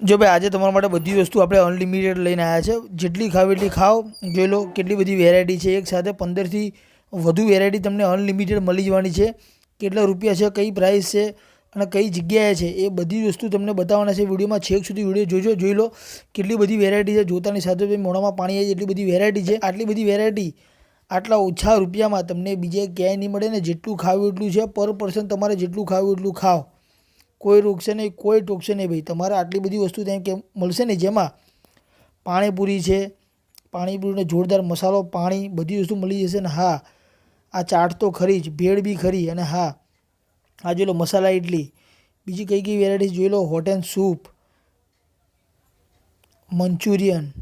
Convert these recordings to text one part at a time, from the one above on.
જો ભાઈ આજે તમારા માટે બધી વસ્તુ આપણે અનલિમિટેડ લઈને આવ્યા છે. જેટલી ખાવ એટલી ખાઓ. જોઈ લો કેટલી બધી વેરાયટી છે એક સાથે. પંદરથી વધુ વેરાયટી તમને અનલિમિટેડ મળી જવાની છે. કેટલા રૂપિયા છે, કઈ પ્રાઇસ છે અને કઈ જગ્યાએ છે એ બધી વસ્તુ તમને બતાવવાના છે. વિડીયોમાં છેક સુધી વીડિયો જોજો. જોઈ લો કેટલી બધી વેરાયટી છે. જોતાની સાથે મોઢામાં પાણી આવી એટલી બધી વેરાયટી છે. આટલી બધી વેરાયટી આટલા ઓછા રૂપિયામાં તમને બીજે ક્યાંય નહીં મળે ને જેટલું ખાવું એટલું છે. પર પર્સન તમારે જેટલું ખાવું એટલું ખાઓ. કોઈ રોકશે નહીં, કોઈ ટોકશે નહીં ભાઈ. તમારે આટલી બધી વસ્તુ ત્યાં કે મળશે ને જેમાં પાણીપુરી છે, પાણીપુરીનો જોરદાર મસાલો, પાણી, બધી વસ્તુ મળી જશે ને હા, આ ચાટ તો ખરી જ, ભેળ બી ખરી અને હા, આ જોઈ લો મસાલા ઇડલી બીજી કઈ કઈ વેરાયટી જોઈ લો, hot and soup, manchurian,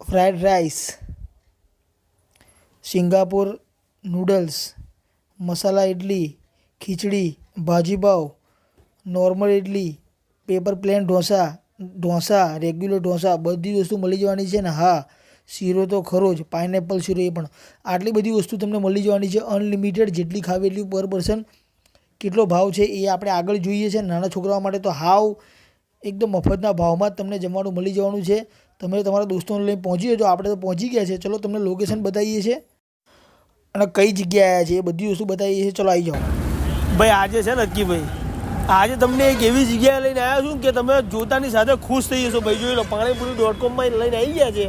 fried rice, Singapore noodles, masala idli khichdi bhajipav normal idli paper plain dosa dosa regular dosa, બધી વસ્તુ મળી જવાની છે ને? હા, શીરો તો ખરો જ પાઇનેપલ શીરો એ પણ. આટલી બધી વસ્તુ તમને મળી જવાની છે. અનલિમિટેડ જેટલી ખાવી એટલી પર પર્સન કેટલો ભાવ છે એ આપણે આગળ જોઈએ છે. નાના છોકરાઓ માટે તો હાવ એકદમ મફતના ભાવમાં જ તમને જમવાનું મળી જવાનું છે. તમે તમારા દોસ્તોને લઈને પહોંચી જજો. આપણે તો પહોંચી ગયા છે. ચલો, તમને લોકેશન બતાવીએ છીએ. અને કઈ જગ્યાએ આવ્યા છે એ બધી વસ્તુ બતાવીએ છીએ. ચલો આવી જાઓ. ભાઈ આજે છે ને ભાઈ. આજે તમને એક એવી જગ્યાએ લઈને આવ્યા છું કે તમે જોતાની સાથે ખુશ થઈ જશો. ભાઈ જોઈ લો પાણીપુરી ડોટ કોમમાં લઈને આવી ગયા છે.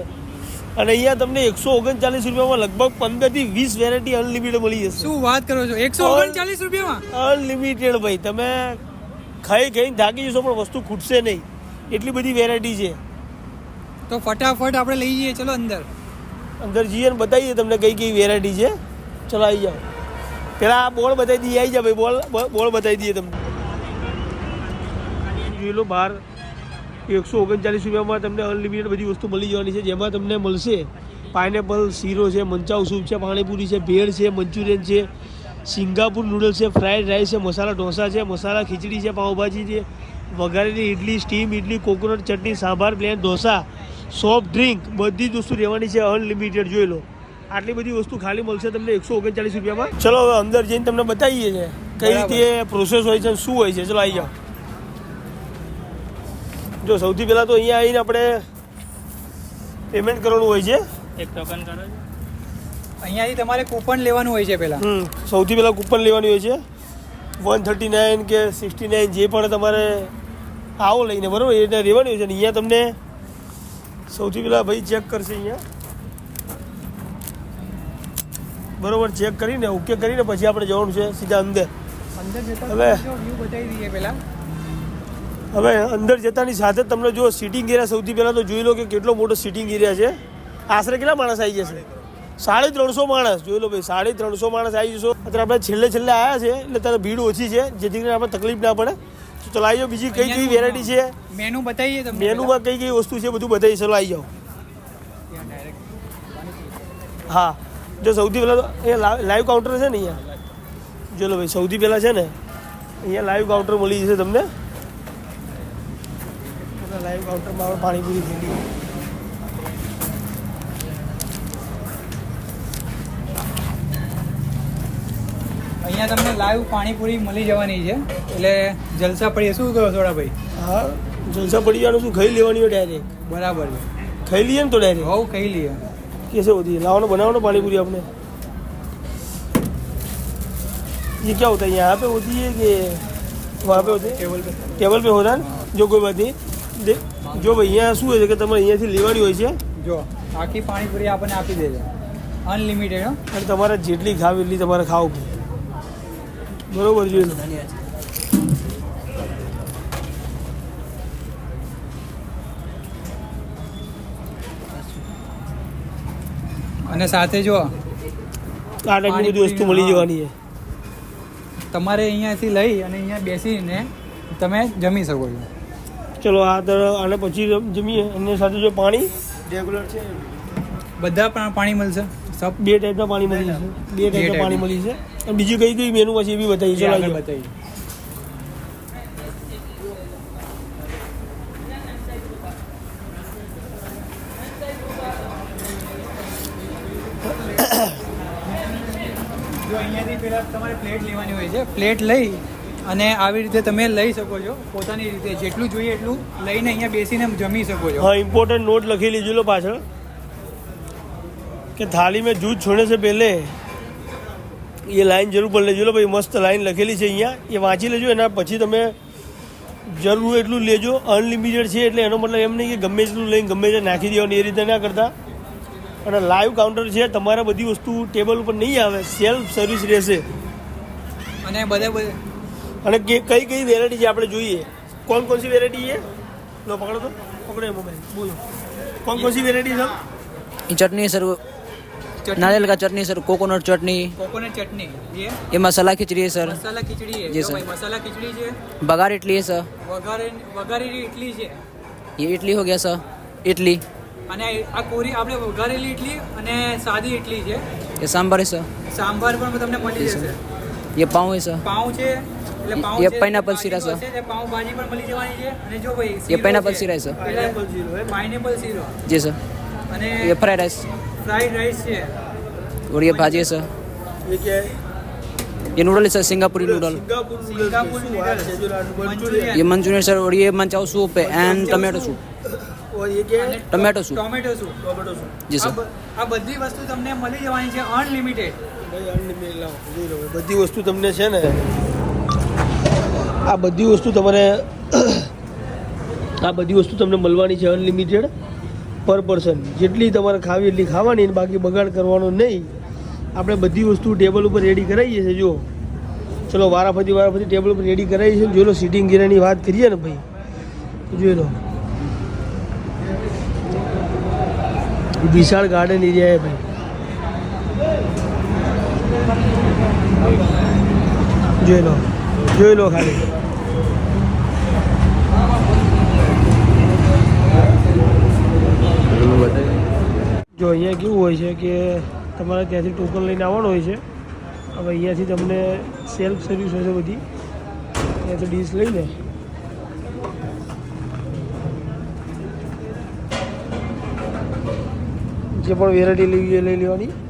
અને અહીંયા તમને એકસો ઓગણચાલીસ રૂપિયામાં લગભગ પંદરથી વીસ વેરાયટી અનલિમિટેડ મળી જશે. શું વાત કરો છો? એકસો ઓગણચાલીસ રૂપિયામાં? અનલિમિટેડ ભાઈ. તમે ખાઈ ખાઈને થાકી જશો પણ વસ્તુ ખૂટશે નહીં. એટલી બધી વેરાયટી છે. તો ફટાફટ આપણે લઈ જઈએ. ચલો અંદર. અંદર જઈએ ને બતાવીએ તમને કઈ કઈ વેરાયટી છે. ચલો આવી જાઓ. પેલા બોર્ડ બતાવી દઈએ આવી જાય ભાઈ, બોલ બોર્ડ બતાવી દઈએ તમને. જોઈ લો બાર, એકસો ઓગણચાલીસ રૂપિયામાં તમને અનલિમિટેડ બધી વસ્તુ મળી જવાની છે, જેમાં તમને મળશે પાઇનેપલ શીરો છે મંચાઉ સૂપ છે, પાણીપુરી છે, ભેળ છે, મંચુરિયન છે, સિંગાપુર નૂડલ્સ છે ફ્રાઈડ રાઈસ છે, મસાલા ઢોસા છે, મસાલા ખીચડી છે, પાઉંભાજી છે, વઘારેલી idli steam idli coconut chutney, sambar plain dosa soft drink બધી જ વસ્તુ રહેવાની છે અનલિમિટેડ જોઈ લો. આટલી બધી વસ્તુ ખાલી મળશે તમને એકસો ઓગણચાલીસ રૂપિયામાં? ચલો હવે અંદર જઈને તમને બતાવીએ છે કઈ રીતે પ્રોસેસ હોય છે અને શું હોય છે. ચલો આવી જાઓ. જો સૌથી પહેલાં તો અહીંયા આવીને આપણે પેમેન્ટ કરવાનું હોય છે. એક ટોકન કરો અહીંયાથી તમારે કૂપન લેવાનું હોય છે પહેલાં. હમ સૌથી પહેલાં કૂપન લેવાની હોય છે. વન થર્ટી નાઇન કે સિક્સટી નાઇન જે પણ તમારે આવો લઈને બરાબર એ રીતે રહેવાની હોય છે. અને અહીંયા તમને સૌથી પહેલાં ભાઈ ચેક કરશે અહીંયા. બરોબર ચેક કરીને ઓકે કરીને પછી આપણે જવાનું છે સીધા અંદર. અંદર હવે. હવે અંદર જતાની સાથે તમને જો સિટિંગ એરિયા સૌથી પહેલાં તો જોઈ લો કે કેટલો મોટો સિટિંગ એરિયા છે. આશરે કેટલા માણસ આવી જશે? સાડી ત્રણસો માણસ. જોઈ લો ભાઈ સાડી ત્રણસો માણસ આવી જશો. અત્યારે આપણે છેલ્લે છેલ્લે આવ્યા છે એટલે ત્યારે ભીડ ઓછી છે જેથી કરીને આપણે તકલીફ ના પડે. તો ચલો આવી જાઓ બીજી કઈ કઈ વેરાયટી છે? મેનુ બતાવીએ મેનુમાં કઈ કઈ વસ્તુ છે બધું બતાવી ચલો આવી જાઓ. હા. જો સૌથી પહેલાં તો એ લાઈવ કાઉન્ટર છે ને અહીંયા. જો લો ભાઈ સૌથી પહેલાં છે ને અહીંયા લાઈવ કાઉન્ટર મળી જશે તમને. લાઈવ કાઉન્ટરમાં આપણે પાણીપુરી થેલી અહીંયા તમને લાઈવ પાણીપુરી મળી જવાની છે. એટલે જલસા પડીએ શું કરો થોડા ભાઈ હા જલસા પડી જવાનું શું? ખાઈ લેવાની હોય ડાયરેક્ટ. બરાબર છે. ખાઈ લઈએ ને તો ડાયરેક્ટ. હોઉં ખાઈ લઈએ. कैसे होती है लाओ ना बनाओ ना पानी पूरी आपने ये क्या होता है यहाँ पे होती है कि वहाँ पे होती है ટેબલ પર ટેબલ पे होता है ना जो कोई बात नहीं दे- જો ભાઈ અહીંયા શું હોય છે કે તમારે અહીંયાથી લેવાની હોય છે જો આખી પાણીપુરી આપણને આપી દે છે અનલિમિટેડ હો અને તમારે જેટલી ખાવી એટલી તમારે ખાવું બરોબર જોઈ અને સાથે જો આ ટાઈપની બધી વસ્તુ મળી જવાની છે. તમારે અહીંયાથી લઈ અને અહીંયા બેસીને તમે જમી શકો છો. ચલો આ તો આને પછી જમીએ. એની સાથે જો પાણી? રેગ્યુલર છે. બધા પણ પાણી મળશે? સબ? બે ટાઈપના પાણી મળી જશે. બે ટાઈપના. પાણી મળી છે બીજું કઈ કઈ મેનુ પછી એ બી બતાવી ચલો આગળ આવી જાઓ. બતાવીએ જો અહીંયાથી પહેલા તમારે પ્લેટ લઈ અને આવી રીતે તમે લઈ શકો છો. પોતાની રીતે જેટલું જોઈએ એટલું લઈને અહીંયા બેસીને જમી શકો છો. હા ઇમ્પોર્ટન્ટ નોટ લખી લીધેલો પાછળ. કે થાળી મેં જૂથ છોડે છે પહેલે. એ લાઈન જરૂર પર લેજો ભાઈ, મસ્ત લાઈન લખેલી છે અહીંયા. એ વાંચી લેજો, એના પછી તમે જરૂર એટલું લેજો. અનલિમિટેડ છે એટલે એનો મતલબ એમ નહીં કે ગમે તેટલું લઈને ગમે તે નાખી દેવાનું, એ રીતે ના કરતા. અને લાઈવ કાઉન્ટર છે, તમારા બધી વસ્તુ ટેબલ ઉપર નહીં આવે સેલ્ફ સર્વિસ રહેશે. અને બધે બધે અને કે કઈ કઈ વેરાયટી છે આપણે જોઈએ કોણ કોણ સી વેરાયટી છે લો પકડો તો પકડો એ મોબાઈલ બોલો કોણ કોણ સી વેરાયટી સર ये चटनी सर नारियल का chutney sir coconut chutney coconut chutney ये ये मसाला खिचड़ी है सर મસાલા ખીચડી છે જી જો સર. ભાઈ મસાલા ખીચડી છે बघार इडली है सर વઘારે વઘારેલી ઇડલી છે ये इडली हो गया सर इडली અને આ કોરી આપણે વઘારેલી ઇડલી અને સાદી ઇડલી છે ये सांभर है सर સાંભાર પણ તમને મળી જશે ये पाव है सर પાઉં છે એટલે પાઉં ये છે, pineapple ભાજી શીરા, હશે, તે પાઉં ભાજી પણ મળી જવાની છે અને જો ભાઈ ये શીરો पाइनएप्पल છે. सिरा है सर પાઇનેપલ ઝીરો એમ પાઇનેપલ શીરો जी सर અને ये फ्राइड राइस ફ્રાઈડ રાઈસ છે और ये भाजी है सर ये क्या है ये नूडल है सर सिंगापुरी नूडल सिंगापुर सिंगापुर શું વાત છે? જો આ મંચુરિયન ये मंचूरियन सर और ये मंचाओ सूप है and tomato soup tomato soup. Tomato soup tomato soup. G sir. આ બધી વસ્તુ તમને મળી જવાની છે અનલિમિટેડ. ભાઈ અનલિમિટેડ બધી વસ્તુ તમને છે ને આ બધી વસ્તુ તમારે આ બધી વસ્તુ તમને મળવાની છે અનલિમિટેડ પર પર્સન. જેટલી તમારે ખાવી એટલી ખાવાની બાકી બગાડ કરવાનો નહીં. આપણે બધી વસ્તુ ટેબલ ઉપર રેડી કરાવીએ છીએ જો ચલો વારાફરતી વારાફરતી ટેબલ ઉપર રેડી કરાવીએ છીએ જોઈ લો સિટિંગ ગીરાની વાત કરીએ ને ભાઈ. જોઈ લો. વિશાળ ગાર્ડન એરિયા છે ભાઈ. જોઈ લો જોઈ લો ખાલી. જો અહીંયા કેવું હોય છે કે તમારે ત્યાંથી ટોકન લઈને આવવાનું હોય છે. હવે અહીંયાથી તમને સેલ્ફ સર્વિસ હશે બધી. ત્યાંથી ડીશ લઈને. જે પણ વેરાયટી લેવી એ લઈ લેવાની.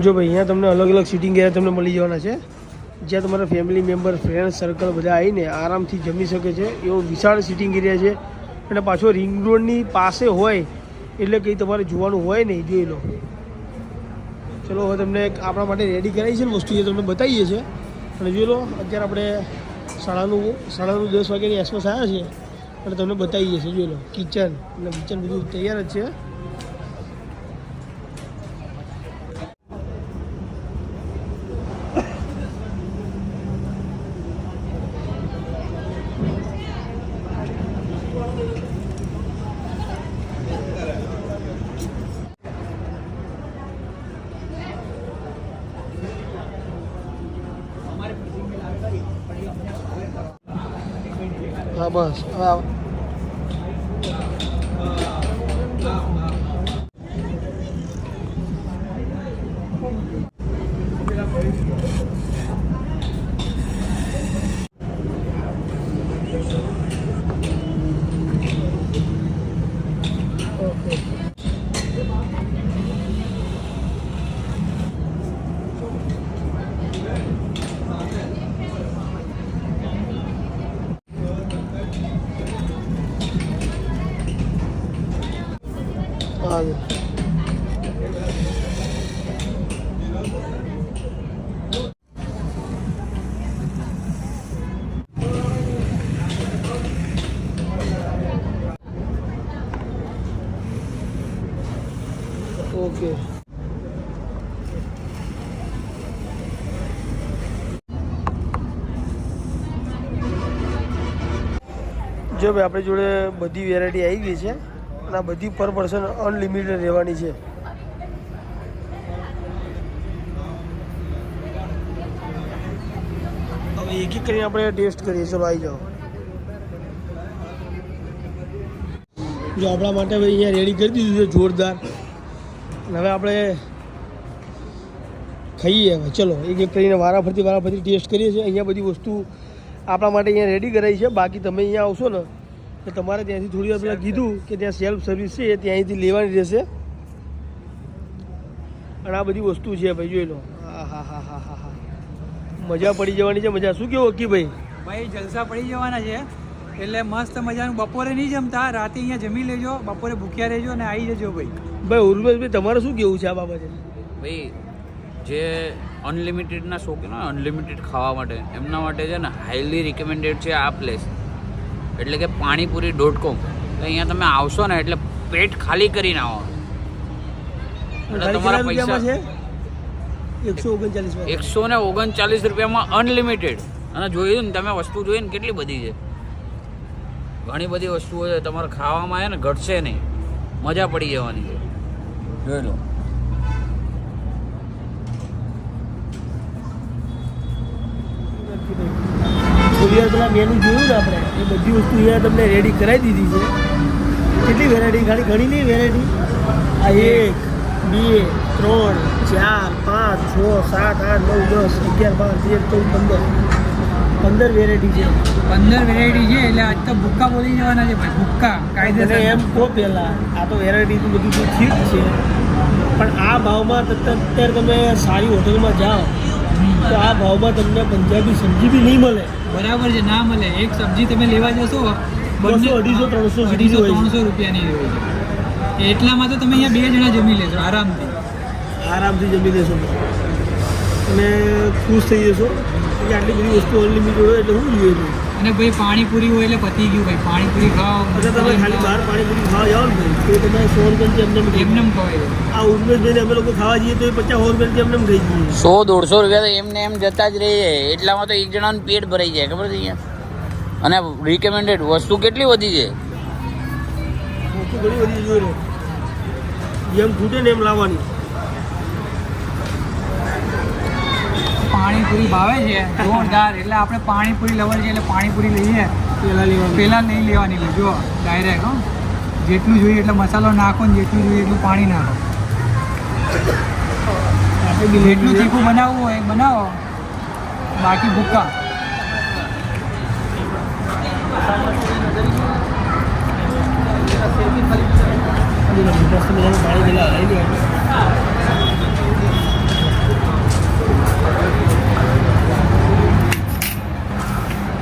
જો ભાઈ, અહીંયા તમને અલગ અલગ સિટિંગ એરિયા તમને મળી જવાના છે. જ્યાં તમારા ફેમિલી મેમ્બર ફ્રેન્ડ સર્કલ બધા આવીને આરામથી જમી શકે છે. એવો વિશાળ સિટિંગ એરિયા છે. અને પાછો રિંગ રોડની પાસે હોય, એટલે કંઈ તમારે જોવાનું હોય નહીં, જોઈ લો. ચલો, હવે તમને આપણા માટે રેડી કરાવી છે ને વસ્તુ, એ તમને બતાવીએ છીએ. અને જોઈ લો, અત્યારે આપણે સાડાનું સાડાનું દસ વાગ્યાની આસપાસ આવ્યા છીએ. અને તમને બતાવીએ છીએ, જોઈ લો. કિચન એટલે કિચન બધું તૈયાર જ છે. હા જો ભાઈ, આપણી જોડે બધી વેરાયટી આવી ગઈ છે અને આ બધી પર પર્સન અનલિમિટેડ રહેવાની છે. હવે એક એક કરીને આપણે ટેસ્ટ કરીએ. ચલો, આવી જાઓ. જો આપણા માટે ભાઈ અહીંયા રેડી કરી દીધું છે, જોરદાર. હવે આપણે ખાઈએ હવે. ચલો, એક એક કરીને વારાફરતી વારાફરતી ટેસ્ટ કરીએ છીએ. અહીંયા બધી વસ્તુ આપણા માટે અહીંયા રેડી કરાવી છે. બાકી તમે અહીંયા આવશો ને તો તમારે ત્યાંથી થોડી વાર પહેલાં કીધું કે ત્યાં સેલ્ફ સર્વિસ છે એ ત્યાંથી લેવાની રહેશે. અને આ બધી વસ્તુ છે ભાઈ જોઈ લો. હા હા હા હા હા હા. મજા પડી જવાની છે મજા. શું કેવો કી ભાઈ? ભાઈ જલસા પડી જવાના છે. એટલે મસ્ત મજાનું. બપોરે નહીં જમતા રાતે અહીંયા જમી લેજો બપોરે ભૂખ્યા રહેજો અને આવી જજો ભાઈ. ભાઈ ઉર્મેશભાઈ તમારે શું કેવું છે આ બાબતે? ભાઈ જે અનલિમિટેડના શોખીન હોય અનલિમિટેડ ખાવા માટે એમના માટે છે ને હાઈલી રિકમેન્ડેડ છે આ પ્લેસ એટલે કે પાણીપુરી ડોટ કોમ અહીંયા તમે આવશો ને એટલે પેટ ખાલી કરીને આવો એટલે તમારા પૈસા એકસો ને ઓગણચાલીસ રૂપિયામાં અનલિમિટેડ અને જોયું ને તમે વસ્તુ જોઈ ને કેટલી બધી છે. ઘણી બધી વસ્તુઓ છે તમારે ખાવામાં છે ને ઘટશે નહીં. મજા પડી જવાની છે. જોઈ લો. થોડી વાર પેલા મેનુ જોયું ને આપણે એ બધી વસ્તુ અહીંયા તમને રેડી કરાવી દીધી છે. કેટલી વેરાયટી ખાલી ઘણી નહીં વેરાયટી આ એક બે ત્રણ ચાર પાંચ છ સાત આઠ નવ દસ અગિયાર બાર તેર ચૌદ પંદર. પંદર વેરાયટી છે. પંદર વેરાયટી છે એટલે આજ તો ભૂક્કા બોલી જવાના છે ભાઈ ભૂક્કા કાયદેસર એમ કહો પહેલાં આ તો વેરાયટી તો બધું તો ઠીક છે. પણ આ ભાવમાં અત્યારે તમે સારી હોટલમાં જાઓ તો આ ભાવમાં તમને પંજાબી સબ્જી બી નહીં મળે. બરાબર છે ના મળે. એક સબ્જી તમે લેવા જશો બસો, અઢીસો, ત્રણસો અઢીસો ત્રણસો રૂપિયાની હોય છે. એટલામાં તો તમે અહીંયા બે જણા જમી લેશો આરામથી. આરામથી જમી લેશો. અને ખુશ થઈ જશો. કે આટલી બધી વસ્તુ અનલિમિટેડ હોય એટલે શું જોઈએ અને ભાઈ પાણીપુરી હોય એટલે પતી ગયું ભાઈ. પાણીપુરી ખાઓ અગર તમે ખાલી બહાર પાણીપુરી ખાવા જાઓ ને ભાઈ તો તમે સો રૂપિયા એમને એમ એમને એમ ખવાય આ ઉમેશભાઈને અમે લોકો ખાવા જઈએ તો એ પચાસ સો રૂપિયાથી એમને જઈએ સો દોઢસો રૂપિયા તો એમને એમ જતા જ રહી જાય એટલામાં તો એક જણાનું પેટ ભરાઈ જાય ખબર છે અહીંયા? અને રિકમેન્ડેડ વસ્તુ કેટલી વધી છે? વસ્તુ ઘણી બધી જોઈ લો. જેમ ખૂટે ને એમ લાવવાની. પાણીપુરી ભાવે છે જોરદાર. એટલે આપણે પાણીપુરી લવર છે એટલે પાણીપુરી લઈએ. પહેલાં નહીં લેવાની લે જો ડાયરેક્ટ હો. જેટલું જોઈએ એટલે મસાલો નાખો ને જેટલું જોઈએ એટલું પાણી નાખો. આપણે બી તીખું બનાવવું હોય બનાવો. બાકી ભૂક્કા.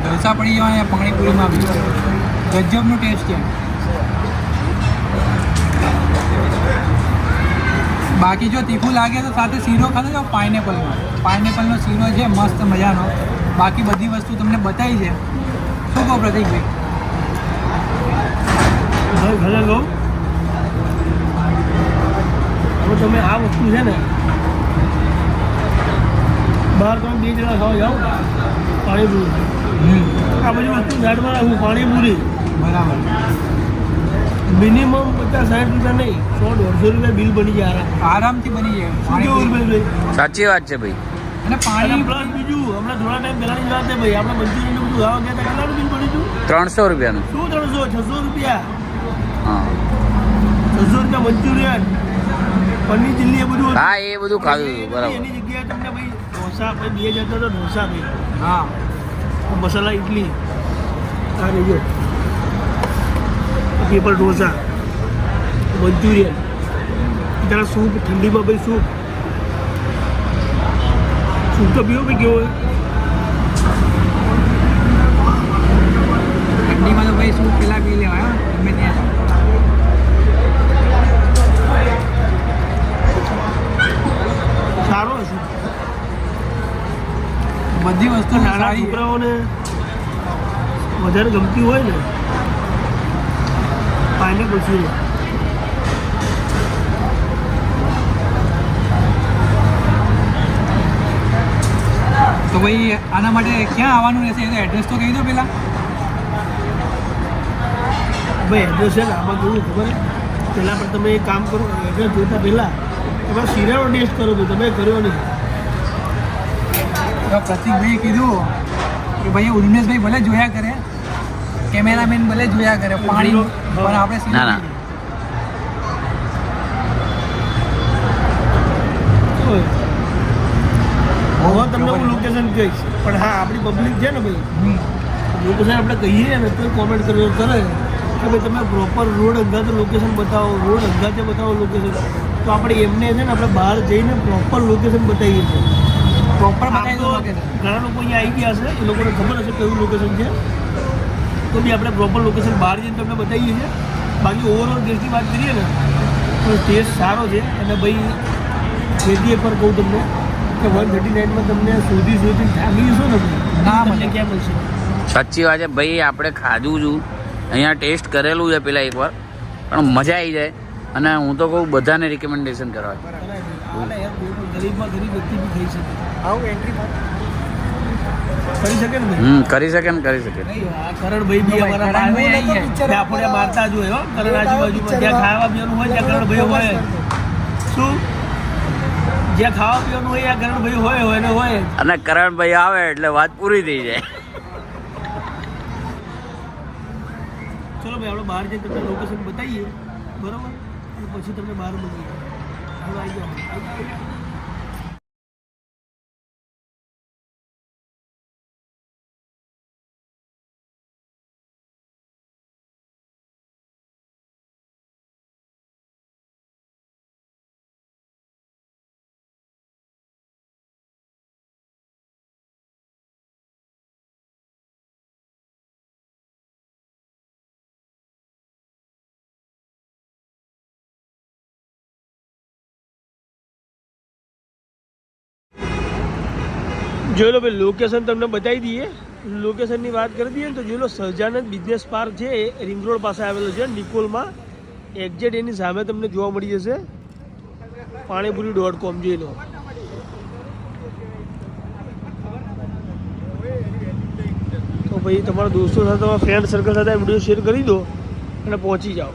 જલસા પડી જવાના પાણીપુરીમાં બી ગજબનો ટેસ્ટ છે. બાકી જો તીખું લાગે તો સાથે શીરો ખાધો છો પાઇનેપલનો પાઇનેપલનો શીરો છે મસ્ત મજાનો. બાકી બધી વસ્તુ તમને બતાવી છે. શું કહો પ્રતિકભાઈ ઘરે લો. હવે તમે આ વસ્તુ છે ને બહાર તમે બે જણા ખાવા જાઓ. પાણીપુરી. આ બધી વસ્તુ ઝાડમાં રાખું પાણીપુરી. બરાબર. મિનિમમ પચાસ સાઠ રૂપિયા નહીં સો દોઢસો રૂપિયા બિલ બની જાય. આરામથી બની જાય. શું કેવું પાણીપુરી સાચી વાત છે ભાઈ. અને પાણી પ્લસ બીજું હમણાં થોડા ટાઈમ પહેલાની વાત છે ભાઈ આપણે મંચુરિયન બધું ખાવા ગયા હતા કેટલાનું બિલ બન્યું હતું? ત્રણસો રૂપિયાનું. શું ત્રણસો? છસો રૂપિયા. હા. છસો રૂપિયા મંચુરિયન. પનીર ચીલ્લી એ બધું હા એ બધું ખાધું બરાબર. એની જગ્યાએ તમને ભાઈ ઢોસા ભાઈ બે હજાર તો ઢોસા ભાઈ. હા. મસાલા ઇડલી આ રહીજો ટેબલ ઢોસા મંચુરિયન. જરા સૂપ ઠંડીમાં ભાઈ સૂપ. સૂપ તો પીવો ભાઈ કેવો હોય ઠંડીમાં તો ભાઈ સૂપ પેલા પી લેવાય ગમે ત્યાં. સારો હશે બધી વસ્તુ નાના છોકરાઓને વધારે ગમતી હોય ને પાઇનેપલ સીરો તો ભાઈ આના માટે ક્યાં આવવાનું રહેશે એનું એડ્રેસ તો કહી દો પહેલાં ભાઈ એડ્રેસ છે આમાં કેવું ખબર પહેલાં પણ તમે કામ કરો એડ્રેસ જોતા પહેલાં એમાં સિરિયલ ટેસ્ટ કરો તો તમે કર્યો નહીં પ્રતિકભાઈએ કીધું કે ભાઈ ઉમેશભાઈ ભલે જોયા કરે કેમેરામેન ભલે જોયા કરે પાણી ના, ના. હવે તમને હું લોકેશન કહીશ. પણ હા આપણી પબ્લિક છે ને ભાઈ. લોકેશન આપણે કહીએ ને તો કોમેન્ટ કરે કરે. કે ભાઈ તમે પ્રોપર રોડ અંગાતે લોકેશન બતાવો રોડ અંગાતે બતાવો લોકેશન તો આપણે એમને છે ને આપણે બહાર જઈને પ્રોપર લોકેશન બતાવીએ છીએ. પ્રોપર બતાવી ઘણા લોકો અહીંયા આવી ગયા હશે એ લોકોને ખબર હશે કયું લોકેશન છે. તો બી આપણે પ્રોપર લોકેશન બહાર જઈને તમને બતાવીએ છીએ. બાકી ઓવરઓલ ટેસ્ટની વાત કરીએ ને તો ટેસ્ટ સારો છે. અને ભાઈ ફેરથી પર કહું તમને કે વન થર્ટી નાઇનમાં તમને શોધી શોધી થાકી જશો ને ના મને ક્યાં મળશે? સાચી વાત છે. ભાઈ આપણે ખાધું છું. અહીંયા ટેસ્ટ કરેલું છે પેલા એકવાર પણ મજા આવી જાય. અને હું તો કહું બધાને રિકમેન્ડેશન કરવા. ગરીબમાં ગરીબ વ્યક્તિ બી થઈ શકે. આવું એન્ટ્રી કરી શકે ને હમ કરી શકે ને કરી શકે. કરણભાઈ બી ભાઈ, અમારા. ડાફોડિયા મારતા જ હોય હો કરણ આજુબાજુમાં જ્યાં ખાવા પીવાનું હોય ત્યાં કરણભાઈ હોય. શું? જ્યાં ખાવા પીવાનું હોય ત્યાં કરણભાઈ હોય હોય ને હોય. અને કરણભાઈ આવે એટલે વાત પૂરી થઈ જાય. ચલો ભાઈ આપણે બહાર જઈને તમને લોકેશન બતાવીએ. બરોબર? અને પછી તમને બહાર મળીએ. આવી જાઓ. જોઈ લો ભાઈ લોકેશન તમને બતાવી દઈએ. લોકેશનની વાત કરી દઈએ ને તો જોઈ લો, સહજાનંદ બિઝનેસ પાર્ક છે એ રિંગ રોડ પાસે આવેલો છે, નિકોલમાં. એક્ઝેટ એની સામે તમને જોવા મળી જશે. પાણીપુરી ડોટ કોમ જોઈ લો. તો ભાઈ, તમારા દોસ્તો સાથે, તમારા ફ્રેન્ડ સર્કલ સાથે વીડિયો શેર કરી દો અને પહોંચી જાઓ.